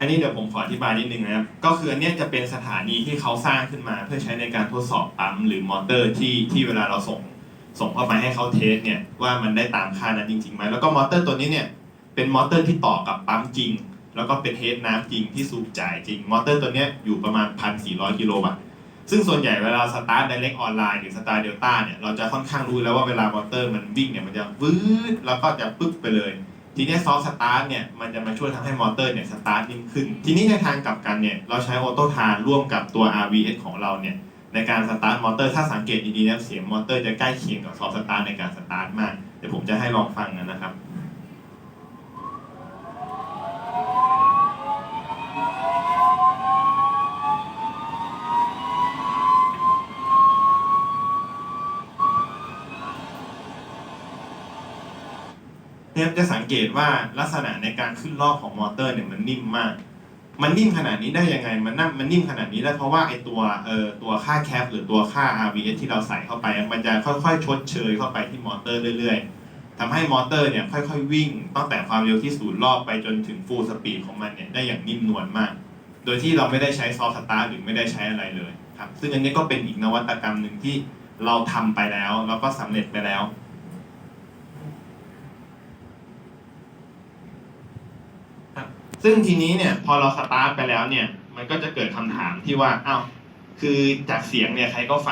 อันนี้เดี๋ยวผมขออธิบายนิดนึงนะครับ ก็คืออันนี้จะเป็นสถานีที่เขาสร้างขึ้นมา เพื่อใช้ในการทดสอบปั๊มหรือมอเตอร์ที่ที่เวลาเราส่งส่งเข้าไปให้เขาเทสเนี่ยว่ามันได้ตามค่านั้นจริงๆไหมแล้วก็มอเตอร์ตัวนี้เนี่ยเป็นมอเตอร์ที่ต่อกับปั๊มจริง แล้วก็เป็นเทสน้ำจริงที่สูบจ่ายจริง มอเตอร์ตัวนี้อยู่ประมาณ 1,400 กิโลวัตต์ซึ่งส่วนใหญ่เวลาสตาร์ท direct ออนไลน์หรือสตาร์เดลต้าเนี่ยเราจะค่อนข้างรู้แล้วว่าเวลามอเตอร์มันวิ่งเนี่ยมันจะวืดแล้วก็จะปึ๊บไปเลย ทีนี้ซอฟสตาร์ทเนี่ยมันจะมาช่วยทำให้มอเตอร์เนี่ยสตาร์ทนิ่งขึ้น ทีนี้ในทางกลับกันเนี่ยเราใช้ออโต้ทานร่วมกับตัว RVS ของเราเนี่ยในการสตาร์ทมอเตอร์ถ้าสังเกตดีๆนะเสียงมอเตอร์จะใกล้เคียงกับซอฟสตาร์ทในการสตาร์ทมากเดี๋ยวผมจะให้ลองฟังนะครับ เนี่ยจะสังเกตว่าลักษณะในการขึ้นรอบของมอเตอร์เนี่ยมันนิ่มมาก มันนิ่มขนาดนี้ได้ยังไง มันนั่นมันนิ่มขนาดนี้ได้เพราะว่าไอตัวเอ่อตัวค่าแคปหรือตัวค่า RVS ที่เราใส่เข้าไป มันจะค่อยๆ ชดเชยเข้าไปที่มอเตอร์เรื่อย ๆทำให้มอเตอร์เนี่ยค่อยๆ วิ่งตั้งแต่ความเร็วที่ศูนย์รอบไปจนถึงฟูลสปีดของมันเนี่ยได้อย่างนิ่มนวลมาก โดยที่เราไม่ได้ใช้ซอฟต์สตาร์หรือไม่ได้ใช้อะไรเลยครับซึ่งอันนี้ก็เป็นอีกนวัตกรรมหนึ่งที่เราทำไปแล้วแล้วก็สำเร็จไปแล้ว ซึ่งทีนี้เนี่ยพอเราสตาร์ทไปแล้วเนี่ย มันก็จะเกิดคำถามที่ว่าอ้าวคือจากเสียงเนี่ยใครก็ฟัง